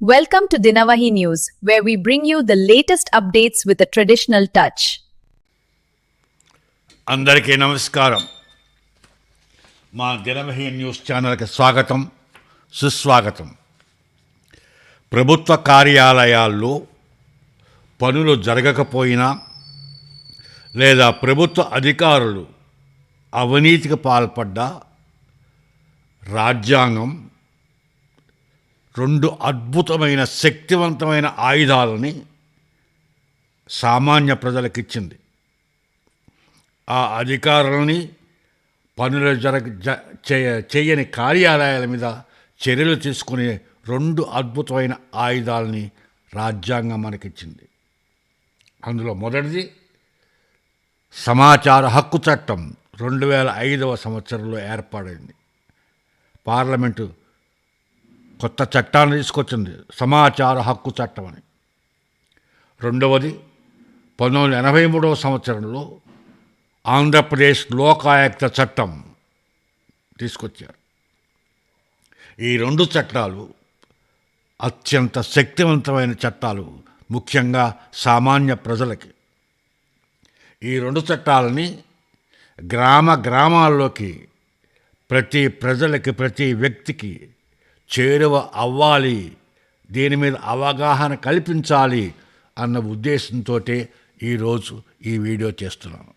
Welcome to Dinavahi News, where we bring you the latest updates with a traditional touch. అందరికీ నమస్కారం మా Dinavahi news ఛానల్కి స్వాగతం సుస్వాగతం ప్రభుత్వ కార్యాలయాల్లో పనులు జరగకపోయినా లేదా ప్రభుత్వ అధికారులు అవినీతికి పాల్పడ్డా రాజ్యాంగం రెండు అద్భుతమైన శక్తివంతమైన ఆయుధాలని సామాన్య ప్రజలకిచ్చింది. ఆ అధికారులని పనులు జరగ జ- చేయని కార్యాలయాల మీద చర్యలు తీసుకునే రెండు అద్భుతమైన ఆయుధాలని రాజ్యాంగం మనకిచ్చింది. అందులో మొదటిది సమాచార హక్కు చట్టం రెండు వేల ఐదవ సంవత్సరంలో ఏర్పాడైంది. పార్లమెంటు కొత్త చట్టాన్ని తీసుకొచ్చింది. సమాచార హక్కు చట్టం అని. రెండవది పంతొమ్మిది వందల ఎనభై మూడవ సంవత్సరంలో ఆంధ్రప్రదేశ్ లోకాయుక్త చట్టం తీసుకొచ్చారు. ఈ రెండు చట్టాలు అత్యంత శక్తివంతమైన చట్టాలు ముఖ్యంగా సామాన్య ప్రజలకి. ఈ రెండు చట్టాలని గ్రామ గ్రామాల్లోకి ప్రతి ప్రజలకి ప్రతి వ్యక్తికి చేరువ అవ్వాలి. దీని మీద అవగాహన కల్పించాలి అన్న ఉద్దేశంతో ఈరోజు ఈ వీడియో చేస్తున్నాను.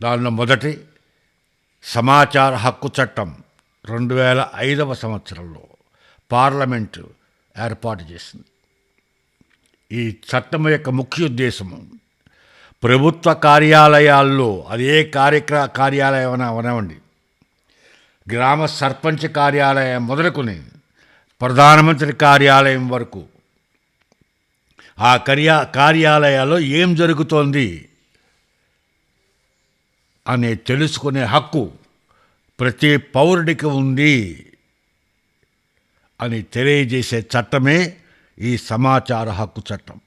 దానిలో మొదటి సమాచార హక్కు చట్టం రెండు వేల ఐదవ సంవత్సరంలో పార్లమెంటు ఏర్పాటు చేసింది. ఈ చట్టం యొక్క ముఖ్య ఉద్దేశము ప్రభుత్వ కార్యాలయాల్లో అదే కార్యక్ర కార్యాలయం అవనివ్వండి గ్రామ సర్పంచ్ కార్యాలయం మొదలుకొని ప్రధానమంత్రి కార్యాలయం వరకు. ఆ కార్యా కార్యాలయాల్లో ఏం జరుగుతోంది అనే తెలుసుకునే హక్కు ప్రతి పౌరుడికి ఉంది అని తెలియజేసే చట్టమే ఈ సమాచార హక్కు చట్టం.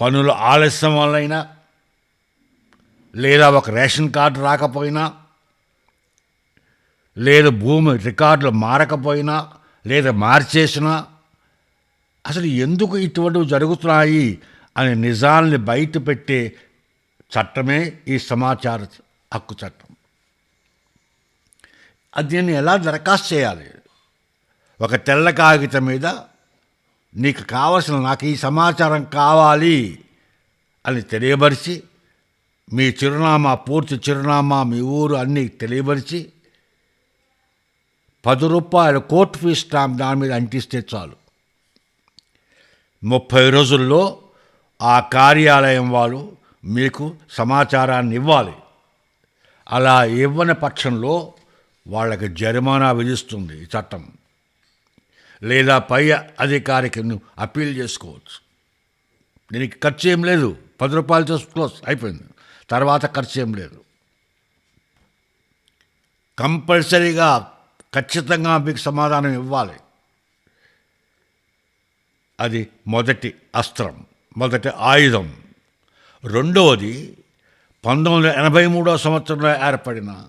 పనుల ఆలస్యం వల్లైనా లేదా ఒక రేషన్ కార్డు రాకపోయినా లేదు భూమి రికార్డులు మారకపోయినా లేదా మార్చేసినా అసలు ఎందుకు ఇటువంటివి జరుగుతున్నాయి అనే నిజాల్ని బయట పెట్టే చట్టమే ఈ సమాచార హక్కు చట్టం. అది దీన్ని ఎలా దరఖాస్తు చేయాలి? ఒక తెల్ల కాగితం మీద నీకు కావలసిన నాకు ఈ సమాచారం కావాలి అని తెలియపరిచి మీ చిరునామా పూర్తి చిరునామా మీ ఊరు అన్నీ తెలియపరిచి పది రూపాయల కోర్టు ఫీజ్ స్టాంప్ దాని మీద అంటిస్తే చాలు. ముప్పై రోజుల్లో ఆ కార్యాలయం వాళ్ళు మీకు సమాచారాన్ని ఇవ్వాలి. అలా ఇవ్వని పక్షంలో వాళ్ళకి జరిమానా విధిస్తుంది ఈ చట్టం. లేదా పై అధికారికి అప్పీల్ చేసుకోవచ్చు. దీనికి ఖర్చు ఏం లేదు. పది రూపాయలు చేసుకోవచ్చు అయిపోయింది. తర్వాత ఖర్చు ఏం లేదు. కంపల్సరీగా ఖచ్చితంగా మీకు సమాధానం ఇవ్వాలి. అది మొదటి అస్త్రం మొదటి ఆయుధం. రెండవది పంతొమ్మిది వందల ఎనభై మూడో సంవత్సరంలో ఏర్పడిన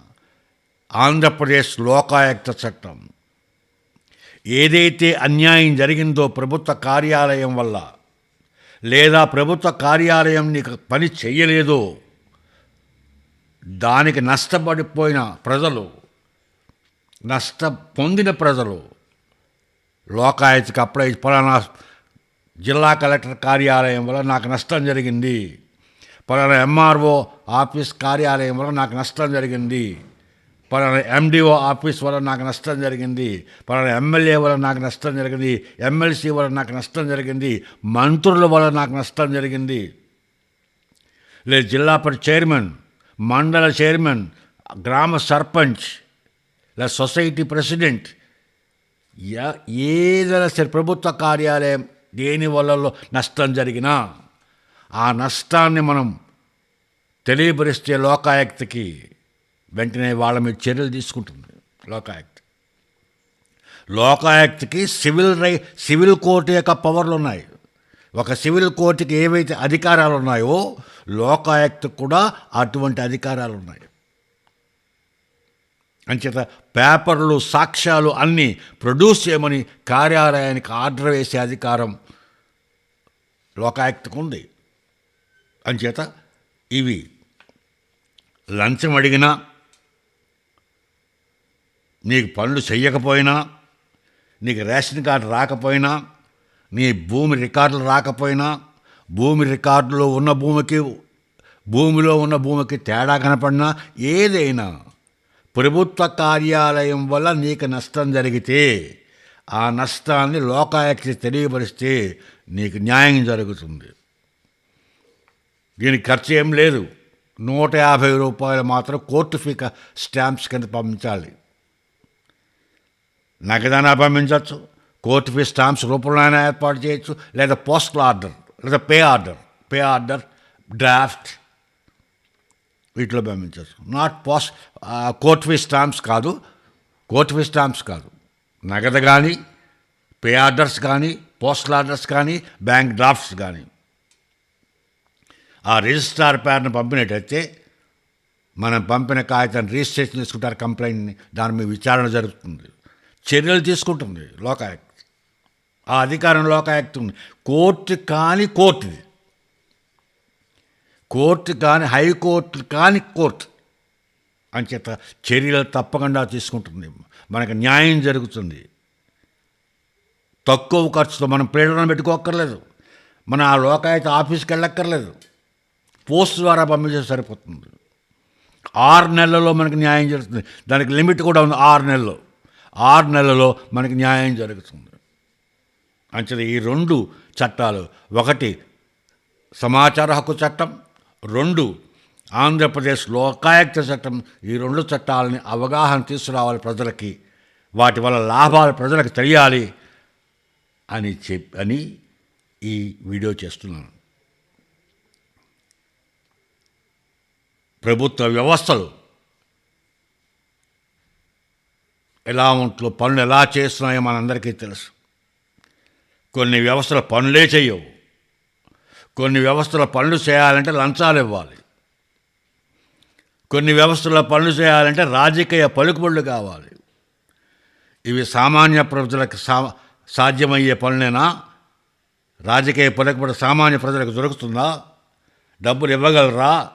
ఆంధ్రప్రదేశ్ లోకాయుక్త చట్టం. ఏదైతే అన్యాయం జరిగిందో ప్రభుత్వ కార్యాలయం వల్ల లేదా ప్రభుత్వ కార్యాలయం నీకు పని చెయ్యలేదో దానికి నష్టపడిపోయిన ప్రజలు నష్ట పొందిన ప్రజలు లోకాయుతకి అప్లై పలానా జిల్లా కలెక్టర్ కార్యాలయం వల్ల నాకు నష్టం జరిగింది. పలానా ఎంఆర్ఓ ఆఫీస్ కార్యాలయం వల్ల నాకు నష్టం జరిగింది. పలానా ఎండిఓ ఆఫీస్ వల్ల నాకు నష్టం జరిగింది. పలానా ఎమ్మెల్యే వల్ల నాకు నష్టం జరిగింది. ఎమ్మెల్సీ వల్ల నాకు నష్టం జరిగింది. మంత్రుల వల్ల నాకు నష్టం జరిగింది. లేదు జిల్లా పరిషత్ చైర్మన్ మండల చైర్మన్ గ్రామ సర్పంచ్ లేదా సొసైటీ ప్రెసిడెంట్ ఏదైనా సరే ప్రభుత్వ కార్యాలయం దేని వల్ల నష్టం జరిగినా ఆ నష్టాన్ని మనం తెలియపరిస్తే లోకాయుక్తకి వెంటనే వాళ్ళ మీద చర్యలు తీసుకుంటుంది లోకాయుక్త. లోకాయుక్తకి సివిల్ రై సివిల్ కోర్టు యొక్క పవర్లు ఉన్నాయి. ఒక సివిల్ కోర్టుకి ఏవైతే అధికారాలు ఉన్నాయో లోకాయుక్తకు కూడా అటువంటి అధికారాలు ఉన్నాయి అంచేత పేపర్లు సాక్ష్యాలు అన్నీ ప్రొడ్యూస్ చేయమని కార్యాలయానికి ఆర్డర్ వేసే అధికారం లోకాయుక్తకు ఉంది. అంచేత ఇవి లంచం అడిగినా నీకు పనులు చెయ్యకపోయినా నీకు రేషన్ కార్డు రాకపోయినా నీ భూమి రికార్డులు రాకపోయినా భూమి రికార్డులో ఉన్న భూమికి భూమిలో ఉన్న భూమికి తేడా కనపడినా ఏదైనా ప్రభుత్వ కార్యాలయం వల్ల నీకు నష్టం జరిగితే ఆ నష్టాన్ని లోకాయక్తి తెలియపరిస్తే నీకు న్యాయం జరుగుతుంది. దీనికి ఖర్చు ఏం లేదు. నూట యాభై రూపాయలు మాత్రం కోర్టు ఫీ స్టాంప్స్ కింద పంపించాలి. నగదైనా పంపించవచ్చు కోర్టు ఫీ స్టాంప్స్ రూపంలో ఏర్పాటు చేయొచ్చు. లేదా పోస్టల్ ఆర్డర్ లేదా pay order pay order draft వీటిలో పంపించవచ్చు not post court fee stamps కాదు. కోర్ట్ ఫీ స్టాంప్స్ కాదు. నగదు కానీ పే ఆర్డర్స్ కానీ పోస్టల్ ఆర్డర్స్ కానీ బ్యాంక్ డ్రాఫ్ట్స్ కానీ ఆ రిజిస్ట్రార్ పేరును పంపినట్టయితే మనం పంపిన కాగితాన్ని రిజిస్ట్రేషన్ చేసుకుంటారు కంప్లైంట్ని. దాని మీద విచారణ జరుగుతుంది. చర్యలు తీసుకుంటుంది లోకాయుక్త. ఆ అధికారం లోకాయుక్త ఉంది. కోర్టు కాని కోర్టుది కోర్టు కాని హైకోర్టు కాని కోర్టు. అంచేత చర్యలు తప్పకుండా తీసుకుంటుంది. మనకు న్యాయం జరుగుతుంది. తక్కువ ఖర్చుతో మనం ప్రేరణ పెట్టుకోక్కర్లేదు. మన ఆ లోకాయుత ఆఫీస్కి వెళ్ళక్కర్లేదు. పోస్ట్ ద్వారా పంపించే సరిపోతుంది. ఆరు నెలల్లో మనకి న్యాయం జరుగుతుంది. దానికి లిమిట్ కూడా ఉంది ఆరు నెలలు ఆరు నెలల్లో మనకి న్యాయం జరుగుతుంది. అంచేత ఈ రెండు చట్టాలు. ఒకటి సమాచార హక్కు చట్టం రెండు ఆంధ్రప్రదేశ్ లోకాయుక్త చట్టం. ఈ రెండు చట్టాలని అవగాహన తీసుకురావాలి ప్రజలకి. వాటి వల్ల లాభాలు ప్రజలకు తెలియాలి అని చెప్ అని ఈ వీడియో చేస్తున్నాను. ప్రభుత్వ వ్యవస్థలు ఎలా ఉంటుందో పనులు ఎలా చేస్తున్నాయో మనందరికీ తెలుసు. కొన్ని వ్యవస్థల పనులే చేయవు కొన్ని వ్యవస్థల పనులు చేయాలంటే లంచాలు ఇవ్వాలి. కొన్ని వ్యవస్థల పనులు చేయాలంటే రాజకీయ పలుకుబడులు కావాలి. ఇవి సామాన్య ప్రజలకు సా సాధ్యమయ్యే పనులేనా? రాజకీయ పలుకుబడి సామాన్య ప్రజలకు దొరుకుతుందా? డబ్బులు ఇవ్వగలరా?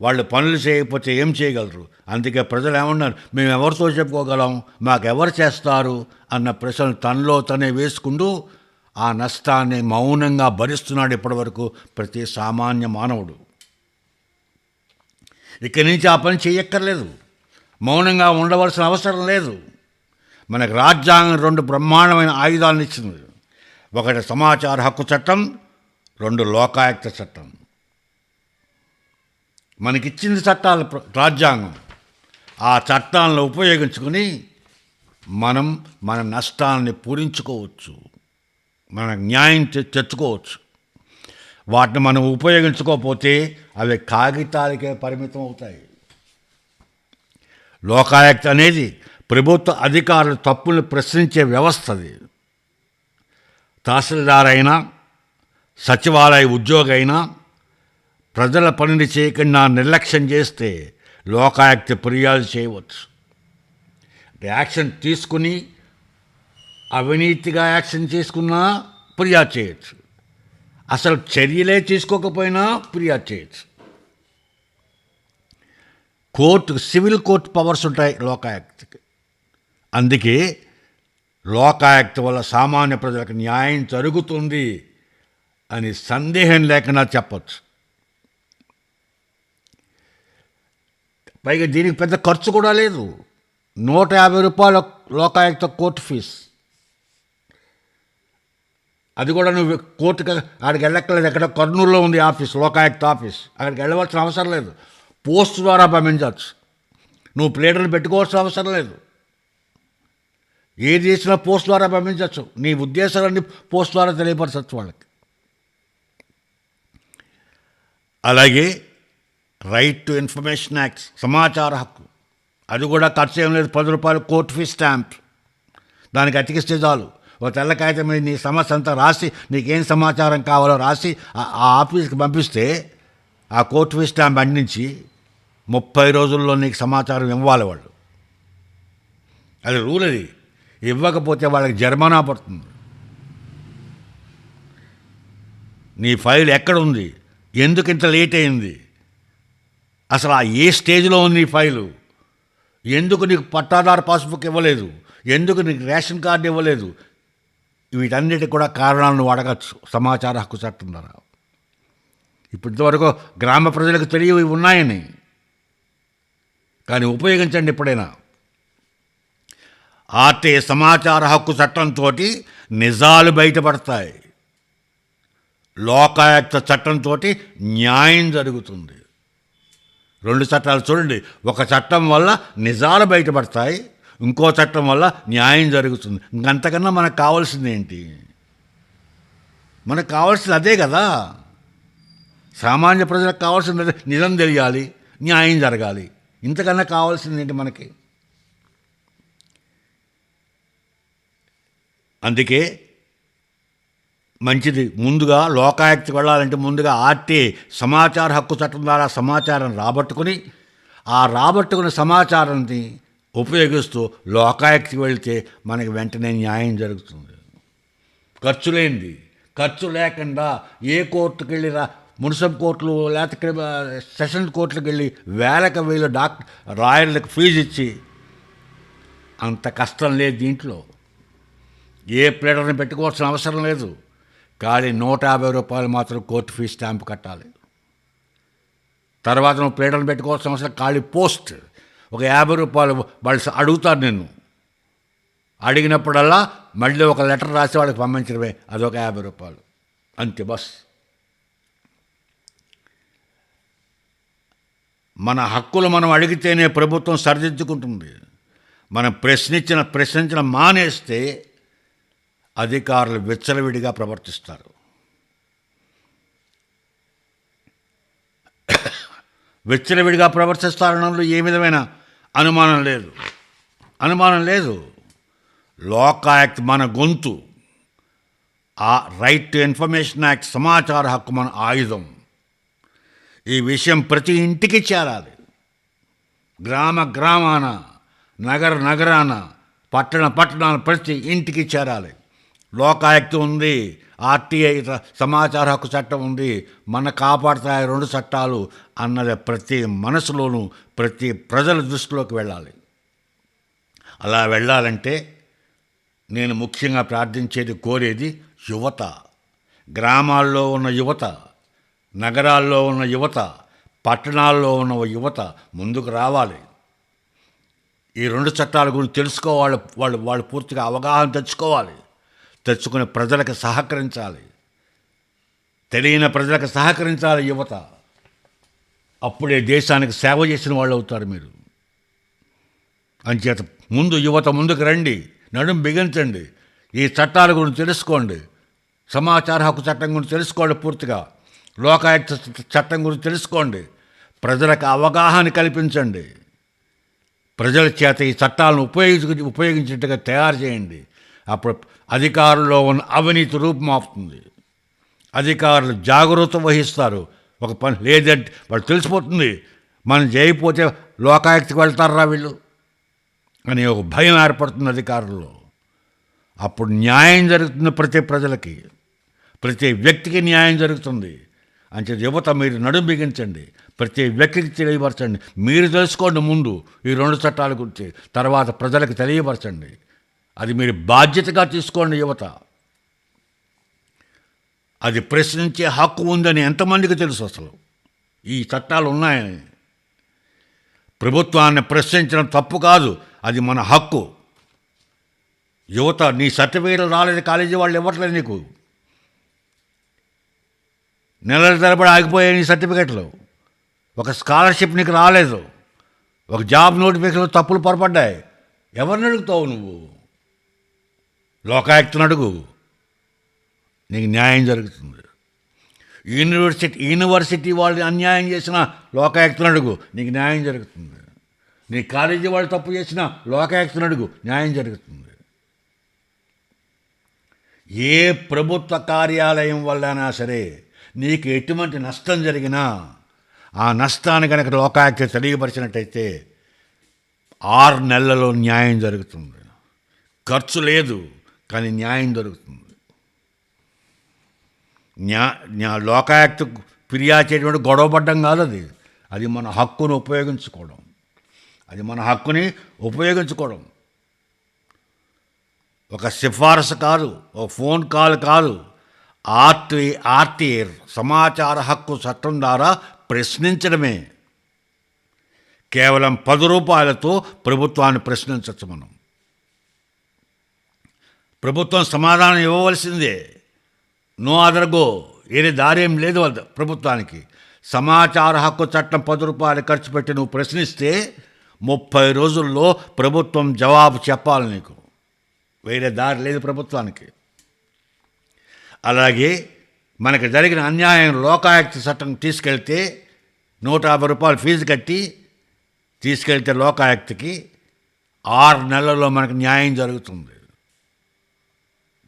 వాళ్ళు పనులు చేయకపోతే ఏం చేయగలరు? అందుకే ప్రజలు ఏమన్నారు? మేము ఎవరితో చెప్పుకోగలం? మాకు ఎవరు చేస్తారు? అన్న ప్రశ్నలు తనలో తనే వేసుకుంటూ ఆ నష్టాన్ని మౌనంగా భరిస్తున్నాడు ఇప్పటివరకు ప్రతి సామాన్య మానవుడు. ఇక్కడి నుంచి ఆ పని చేయక్కర్లేదు. మౌనంగా ఉండవలసిన అవసరం లేదు. మనకు రాజ్యాంగం రెండు బ్రహ్మాండమైన ఆయుధాలను ఇచ్చింది. ఒకటి సమాచార హక్కు చట్టం రెండు లోకాయుక్త చట్టం. మనకిచ్చింది చట్టాలు ప్ర- రాజ్యాంగం. ఆ చట్టాలను ఉపయోగించుకుని మనం మన నష్టాన్ని పూరించుకోవచ్చు. మన న్యాయం తె- తెచ్చుకోవచ్చు. వాటిని మనం ఉపయోగించుకోకపోతే అవి కాగితాలకే పరిమితం అవుతాయి. లోకాయుక్త అనేది ప్రభుత్వ అధికారుల తప్పులను ప్రశ్నించే వ్యవస్థ అది. తహసీల్దార్ అయినా సచివాలయ ఉద్యోగి అయినా ప్రజల పనిని చేయకుండా నిర్లక్ష్యం చేస్తే లోకాయుక్త ఫిర్యాదు చేయవచ్చు. యాక్షన్ తీసుకుని అవినీతిగా యాక్షన్ చేసుకున్నా ఫిర్యాదు చేయొచ్చు. అసలు చర్యలే తీసుకోకపోయినా ఫిర్యాదు చేయొచ్చు. కోర్టు సివిల్ కోర్టు పవర్స్ ఉంటాయి లోకాయుక్తకి. అందుకే లోకాయుక్త వల్ల సామాన్య ప్రజలకు న్యాయం జరుగుతుంది అని సందేహం లేకుండా చెప్పచ్చు. పైగా దీనికి పెద్ద ఖర్చు కూడా లేదు. నూట యాభై రూపాయల లోకాయుక్త కోర్టు ఫీజు. అది కూడా నువ్వు కోర్టుకి అక్కడికి వెళ్ళక్కర్లేదు. ఎక్కడ కర్నూలులో ఉంది ఆఫీస్ లోకాయుక్త ఆఫీస్. అక్కడికి వెళ్ళవలసిన అవసరం లేదు. పోస్ట్ ద్వారా పంపించవచ్చు. నువ్వు ప్లేటర్లు పెట్టుకోవాల్సిన అవసరం లేదు. ఏది చేసినా పోస్ట్ ద్వారా పంపించవచ్చు. నీ ఉద్దేశాలన్నీ పోస్ట్ ద్వారా తెలియపరచవచ్చు వాళ్ళకి. అలాగే రైట్ టు ఇన్ఫర్మేషన్ యాక్ట్ సమాచార హక్కు. అది కూడా ఖర్చు ఏం లేదు. పది రూపాయలు కోర్టు ఫీ స్టాంప్ దానికి అతికిస్తే చాలు. ఒక తెల్ల కాగితం మీద నీ సమస్య అంతా రాసి నీకేం సమాచారం కావాలో రాసి ఆ ఆఫీస్కి పంపిస్తే ఆ కోర్టు ఫీ స్టాంప్ అందించి ముప్పై రోజుల్లో నీకు సమాచారం ఇవ్వాలి వాళ్ళు. అది రూల్ అది. ఇవ్వకపోతే వాళ్ళకి జరిమానా పడుతుంది. నీ ఫైల్ ఎక్కడ ఉంది? ఎందుకు ఇంత లేట్ అయింది? అసలు ఆ ఏ స్టేజ్లో ఉంది నీ ఫైలు? ఎందుకు నీకు పట్టాదారు పాస్బుక్ ఇవ్వలేదు? ఎందుకు నీకు రేషన్ కార్డు ఇవ్వలేదు? వీటన్నిటి కూడా కారణాలను నువ్వు అడగచ్చు సమాచార హక్కు చట్టం ద్వారా. ఇప్పటివరకు గ్రామ ప్రజలకు తెలియవి ఉన్నాయని. కానీ ఉపయోగించండి ఎప్పుడైనా. ఆర్టీ సమాచార హక్కు చట్టంతో నిజాలు బయటపడతాయి. లోకాయుక్త చట్టంతో న్యాయం జరుగుతుంది. రెండు చట్టాలు చూడండి. ఒక చట్టం వల్ల నిజాలు బయటపడతాయి. ఇంకో చట్టం వల్ల న్యాయం జరుగుతుంది. ఇంకంతకన్నా మనకు కావాల్సింది ఏంటి? మనకు కావాల్సింది అదే కదా. సామాన్య ప్రజలకు కావాల్సింది అదే. నిజం తెలియాలి న్యాయం జరగాలి. ఇంతకన్నా కావాల్సింది ఏంటి మనకి? అందుకే మంచిది. ముందుగా లోకాయుక్తి వెళ్ళాలంటే ముందుగా ఆర్టీ సమాచార హక్కు చట్టం ద్వారా సమాచారం రాబట్టుకుని ఆ రాబట్టుకున్న సమాచారాన్ని ఉపయోగిస్తూ లోకాయుక్తికి వెళ్తే మనకి వెంటనే న్యాయం జరుగుతుంది. ఖర్చు లేనిది. ఖర్చు లేకుండా ఏ కోర్టుకు వెళ్ళిరా మున్సిపల్ కోర్టులు లేకపోతే సెషన్ కోర్టులకు వెళ్ళి వేలకు వేలు డాక్టర్ రాయర్లకు ఫీజు ఇచ్చి అంత కష్టం లేదు దీంట్లో. ఏ ప్లేటర్ని పెట్టుకోవాల్సిన అవసరం లేదు. కానీ నూట యాభై రూపాయలు మాత్రం కోర్టు ఫీజు స్టాంప్ కట్టాలి. తర్వాత నువ్వు ప్లేటర్ని పెట్టుకోవాల్సిన అవసరం ఖాళీ పోస్ట్. ఒక యాభై రూపాయలు వాళ్ళు అడుగుతారు నిన్ను. అడిగినప్పుడల్లా మళ్ళీ ఒక లెటర్ రాసి వాళ్ళకి పంపించడమే అదొక యాభై రూపాయలు. అంతే బస్. మన హక్కులు మనం అడిగితేనే ప్రభుత్వం సరిదిద్దుకుంటుంది. మనం ప్రశ్నించిన ప్రశ్నించిన మానేస్తే అధికారులు విచ్చలవిడిగా ప్రవర్తిస్తారు. విచ్చలవిడిగా ప్రవర్తిస్తారనంలో ఏ విధమైన అనుమానం లేదు. అనుమానం లేదు. లోకాయాక్ట్ మన గొంతు. ఆ రైట్ టు ఇన్ఫర్మేషన్ యాక్ట్ సమాచార హక్కు మన ఆయుధం. ఈ విషయం ప్రతి ఇంటికి చేరాలి. గ్రామ గ్రామాన నగర నగరాన పట్టణ పట్టణాన ప్రతి ఇంటికి చేరాలి. లోకాయక్తి ఉంది ఆర్టీఐ సమాచార హక్కు చట్టం ఉంది మన కాపాడుతాయి రెండు చట్టాలు అన్నది ప్రతి మనసులోనూ ప్రతి ప్రజల దృష్టిలోకి వెళ్ళాలి. అలా వెళ్ళాలంటే నేను ముఖ్యంగా ప్రార్థించేది కోరేది యువత గ్రామాల్లో ఉన్న యువత నగరాల్లో ఉన్న యువత పట్టణాల్లో ఉన్న యువత ముందుకు రావాలి. ఈ రెండు చట్టాల గురించి తెలుసుకోవాలి వాళ్ళు వాళ్ళు పూర్తిగా అవగాహన తెచ్చుకోవాలి. తెచ్చుకుని ప్రజలకు సహకరించాలి. తెలియని ప్రజలకు సహకరించాలి యువత. అప్పుడే దేశానికి సేవ చేసిన వాళ్ళు అవుతారు మీరు. అంచేత ముందు యువత ముందుకు రండి నడుం బిగించండి ఈ చట్టాల గురించి తెలుసుకోండి సమాచార హక్కు చట్టం గురించి తెలుసుకోండి పూర్తిగా లోకాయుక్త చట్టం గురించి తెలుసుకోండి ప్రజలకు అవగాహన కల్పించండి ప్రజల చేత ఈ చట్టాలను ఉపయోగించు ఉపయోగించేట్టుగా తయారు చేయండి. అప్పుడు అధికారుల్లో ఉన్న అవినీతి రూపుమాపుతుంది. అధికారులు జాగ్రత్త వహిస్తారు. ఒక పని లేదంటే వాళ్ళు తెలిసిపోతుంది. మనం చేయకపోతే లోకాయుక్తికి వెళ్తారా వీళ్ళు? అని ఒక భయం ఏర్పడుతుంది అధికారుల్లో. అప్పుడు న్యాయం జరుగుతుంది ప్రతి ప్రజలకి. ప్రతి వ్యక్తికి న్యాయం జరుగుతుంది. అంటే యువత మీరు నడుము బిగించండి. ప్రతి వ్యక్తికి తెలియపరచండి. మీరు తెలుసుకోండి ముందు ఈ రెండు చట్టాల గురించి. తర్వాత ప్రజలకు తెలియపరచండి. అది మీరు బాధ్యతగా తీసుకోండి యువత. అది ప్రశ్నించే హక్కు ఉందని ఎంతమందికి తెలుసు అసలు? ఈ చట్టాలు ఉన్నాయని. ప్రభుత్వాన్ని ప్రశ్నించడం తప్పు కాదు అది మన హక్కు. యువత నీ సర్టిఫికేట్లు రాలేదు కాలేజీ వాళ్ళు ఇవ్వట్లేదు నీకు. నెలల తరబడి ఆగిపోయాయి నీ సర్టిఫికెట్లు. ఒక స్కాలర్షిప్ నీకు రాలేదు. ఒక జాబ్ నోటిఫికేషన్ తప్పులు పొరపడ్డాయి. ఎవరిని అడుగుతావు నువ్వు? లోకాయుక్తను అడుగు నీకు న్యాయం జరుగుతుంది. యూనివర్సిటీ యూనివర్సిటీ వాళ్ళు అన్యాయం చేసిన లోకాయుక్తను అడుగు నీకు న్యాయం జరుగుతుంది. నీ కాలేజీ వాళ్ళు తప్పు చేసిన లోకాయుక్తను అడుగు న్యాయం జరుగుతుంది. ఏ ప్రభుత్వ కార్యాలయం వల్లనా సరే నీకు ఎటువంటి నష్టం జరిగినా ఆ నష్టాన్ని కనుక లోకాయుక్త తెలియపరిచినట్టయితే ఆరు నెలలలో న్యాయం జరుగుతుంది. ఖర్చు లేదు. కానీ న్యాయం దొరుకుతుంది. న్యా న్యా లోకాయుక్త ఫిర్యాదు చేయడం గొడవపడ్డం కాదు అది. అది మన హక్కును ఉపయోగించుకోవడం. అది మన హక్కుని ఉపయోగించుకోవడం. ఒక సిఫారసు కాదు ఒక ఫోన్ కాల్ కాదు. ఆర్టీ ఆర్టీ సమాచార హక్కు చట్టం ద్వారా ప్రశ్నించడమే. కేవలం పది రూపాయలతో ప్రభుత్వాన్ని ప్రశ్నించవచ్చు మనం. ప్రభుత్వం సమాధానం ఇవ్వవలసిందే. నో అదర్ గో ఏది దారేం లేదు వాళ్ళ ప్రభుత్వానికి. సమాచార హక్కు చట్టం పది రూపాయలు ఖర్చు పెట్టి నువ్వు ప్రశ్నిస్తే ముప్పై రోజుల్లో ప్రభుత్వం జవాబు చెప్పాలి నీకు. వేరే దారి లేదు ప్రభుత్వానికి. అలాగే మనకు జరిగిన అన్యాయం లోకాయుక్త చట్టం తీసుకెళ్తే నూట యాభై రూపాయలు ఫీజు కట్టి తీసుకెళ్తే లోకాయుక్తకి ఆరు నెలల్లో మనకు న్యాయం జరుగుతుంది.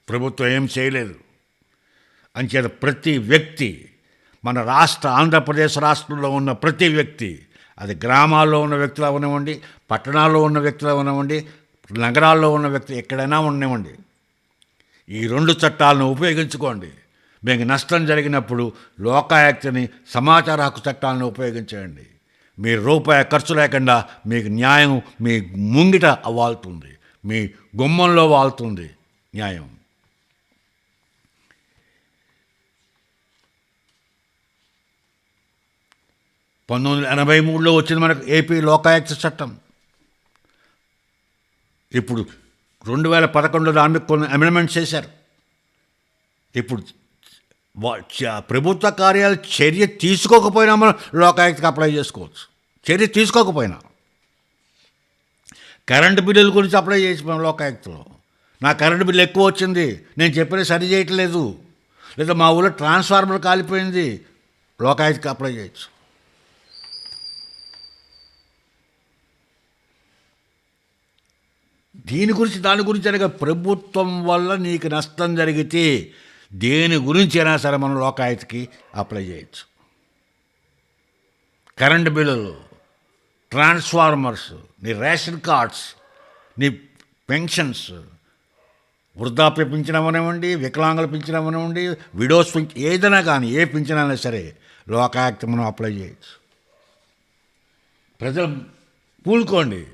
ప్రభుత్వం ఏం చేయలేదు. అంచేత ప్రతి వ్యక్తి మన రాష్ట్ర ఆంధ్రప్రదేశ్ రాష్ట్రంలో ఉన్న ప్రతి వ్యక్తి అది గ్రామాల్లో ఉన్న వ్యక్తులు అవనివ్వండి పట్టణాల్లో ఉన్న వ్యక్తులు అవనివ్వండి నగరాల్లో ఉన్న వ్యక్తి ఎక్కడైనా ఉండనివ్వండి ఈ రెండు చట్టాలను ఉపయోగించుకోండి. మీకు నష్టం జరిగినప్పుడు లోకాయుక్తని సమాచార హక్కు చట్టాలను ఉపయోగించండి మీ రూపాయి ఖర్చు లేకుండా మీకు న్యాయం మీ ముంగిట వాళ్తుంది. మీ గుమ్మంలో వాళ్తుంది న్యాయం. పంతొమ్మిది వందల ఎనభై మూడులో వచ్చింది మనకు ఏపీ లోకాయుక్త చట్టం. ఇప్పుడు రెండు వేల పదకొండులో దాన్ని కొన్ని అమెండ్మెంట్ చేశారు. ఇప్పుడు ప్రభుత్వ కార్యాలు చర్య తీసుకోకపోయినా మనం లోకాయుక్తకి అప్లై చేసుకోవచ్చు. చర్య తీసుకోకపోయినా. కరెంటు బిల్లుల గురించి అప్లై చేసి మనం లోకాయుక్తలో. నా కరెంటు బిల్లు ఎక్కువ వచ్చింది నేను చెప్పిన సరి చేయట్లేదు. లేదా మా ఊళ్ళో ట్రాన్స్ఫార్మర్ కాలిపోయింది లోకాయుక్తకి అప్లై చేయొచ్చు. దీని గురించి దాని గురించి అనగా ప్రభుత్వం వల్ల నీకు నష్టం జరిగితే దేని గురించి అయినా సరే మనం లోకాయుతకి అప్లై చేయొచ్చు. కరెంట్ బిల్లులు ట్రాన్స్ఫార్మర్స్ నీ రేషన్ కార్డ్స్ నీ పెన్షన్స్ వృద్ధాప్య పింఛన్ అవనివ్వండి వికలాంగుల పింఛన్ అవనివ్వండి విడోస్ పింఛ ఏదైనా కానీ ఏ పింఛన్ అయినా సరే లోకాయుక్త మనం అప్లై చేయొచ్చు. ప్రజలు పూలుకోండి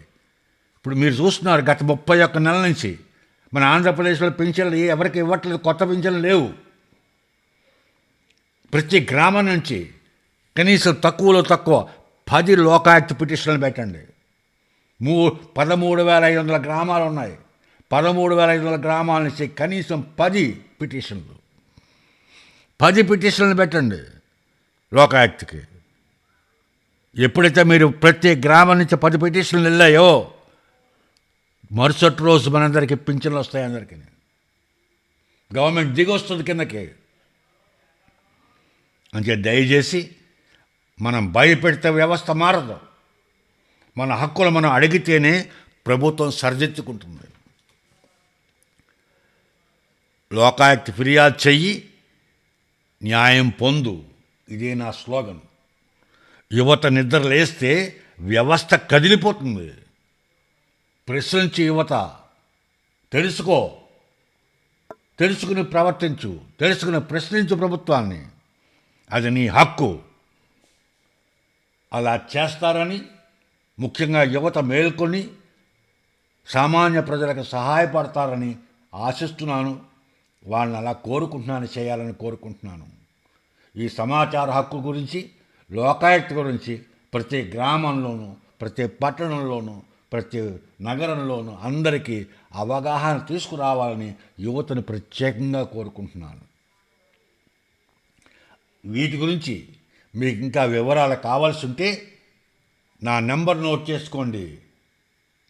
ఇప్పుడు మీరు చూస్తున్నారు గత ముప్పై ఒక్క నెలల నుంచి. మన ఆంధ్రప్రదేశ్లో పింఛన్లు ఎవరికి ఇవ్వట్లేదు కొత్త పింఛన్లు లేవు. ప్రతి గ్రామం నుంచి కనీసం తక్కువలో తక్కువ పది లోకాయుక్త పిటిషన్లు పెట్టండి. మూ పదమూడు వేల ఐదు వందల గ్రామాలు ఉన్నాయి. పదమూడు వేల ఐదు వందల గ్రామాల నుంచి కనీసం పది పిటిషన్లు. పది పిటిషన్లు పెట్టండి లోకాయుక్తకి. ఎప్పుడైతే మీరు ప్రతి గ్రామం నుంచి పది పిటిషన్లు వెళ్ళాయో మరుసటి రోజు మనందరికీ పింఛన్లు వస్తాయి అందరికీ. గవర్నమెంట్ దిగొస్తుంది కిందకి. అంటే దయచేసి మనం భయపెడితే వ్యవస్థ మారదు. మన హక్కులు మనం అడిగితేనే ప్రభుత్వం సరిదిద్దుకుంటుంది. లోకాయుక్త ఫిర్యాదు చెయ్యి న్యాయం పొందు. ఇదే నా స్లోగన్. యువత నిద్ర లేస్తే వ్యవస్థ కదిలిపోతుంది. ప్రశ్నించి యువత తెలుసుకో తెలుసుకుని ప్రవర్తించు తెలుసుకుని ప్రశ్నించు ప్రభుత్వాన్ని. అది నీ హక్కు. అలా చేస్తారని ముఖ్యంగా యువత మేల్కొని సామాన్య ప్రజలకు సహాయపడతారని ఆశిస్తున్నాను. వాళ్ళని అలా కోరుకుంటున్నాను చేయాలని కోరుకుంటున్నాను. ఈ సమాచార హక్కు గురించి లోకాయుక్త గురించి ప్రతి గ్రామంలోనూ ప్రతి పట్టణంలోనూ ప్రతి నగరంలోనూ అందరికీ అవగాహన తీసుకురావాలని యువతను ప్రత్యేకంగా కోరుకుంటున్నాను. వీటి గురించి మీకు ఇంకా వివరాలు కావాల్సి ఉంటే నా నెంబర్ నోట్ చేసుకోండి.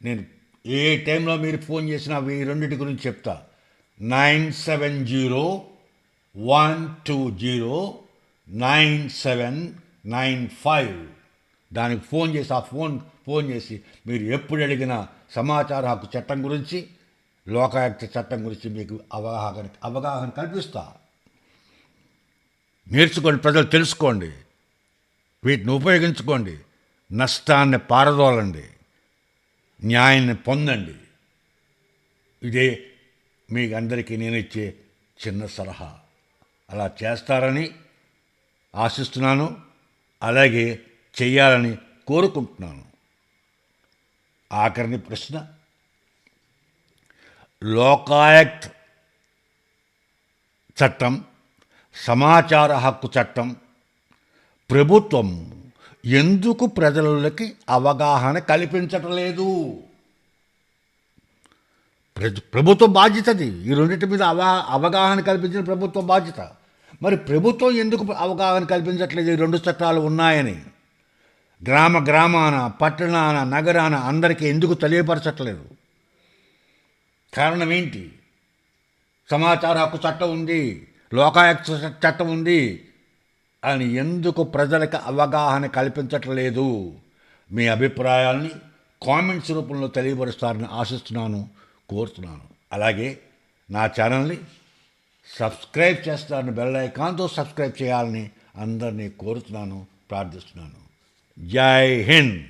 నేను ఏ టైంలో మీరు ఫోన్ చేసినా ఈ రెండింటి గురించి చెప్తా. Nine seven zero one two zero nine seven nine five. దానికి ఫోన్ చేసి ఆ ఫోన్ ఫోన్ చేసి మీరు ఎప్పుడు అడిగినా సమాచార హక్కు చట్టం గురించి లోకాయుక్త చట్టం గురించి మీకు అవగాహన అవగాహన కల్పిస్తా. నేర్చుకోండి ప్రజలు తెలుసుకోండి. వీటిని ఉపయోగించుకోండి. నష్టాన్ని పారదోలండి. న్యాయాన్ని పొందండి. ఇదే మీ అందరికీ నేను ఇచ్చే చిన్న సలహా. అలా చేస్తారని ఆశిస్తున్నాను. అలాగే చెయ్యాలని కోరుకుంటున్నాను. ఆఖరిని ప్రశ్న. లోకాయక్ట్ చట్టం సమాచార హక్కు చట్టం ప్రభుత్వం ఎందుకు ప్రజలకి అవగాహన కల్పించట్లేదు ప్రభుత్వ బాధ్యతది. ఈ రెండింటి మీద అవా అవగాహన కల్పించిన ప్రభుత్వం బాధ్యత. మరి ప్రభుత్వం ఎందుకు అవగాహన కల్పించట్లేదు? ఈ రెండు చట్టాలు ఉన్నాయని. గ్రామ గ్రామాన పట్టణాన నగరాన అందరికీ ఎందుకు తెలియపరచట్లేదు? కారణం ఏంటి సమాచార హక్కు చట్టం ఉంది లోకాయుక్త చట్టం ఉంది అని ఎందుకు ప్రజలకు అవగాహన కల్పించట్లేదు? మీ అభిప్రాయాల్ని కామెంట్స్ రూపంలో తెలియపరుస్తారని ఆశిస్తున్నాను కోరుతున్నాను. అలాగే నా ఛానల్ని సబ్స్క్రైబ్ చేస్తారని బెల్ ఐకాన్తో సబ్స్క్రైబ్ చేయాలని అందరినీ కోరుతున్నాను ప్రార్థిస్తున్నాను. Jai Hind.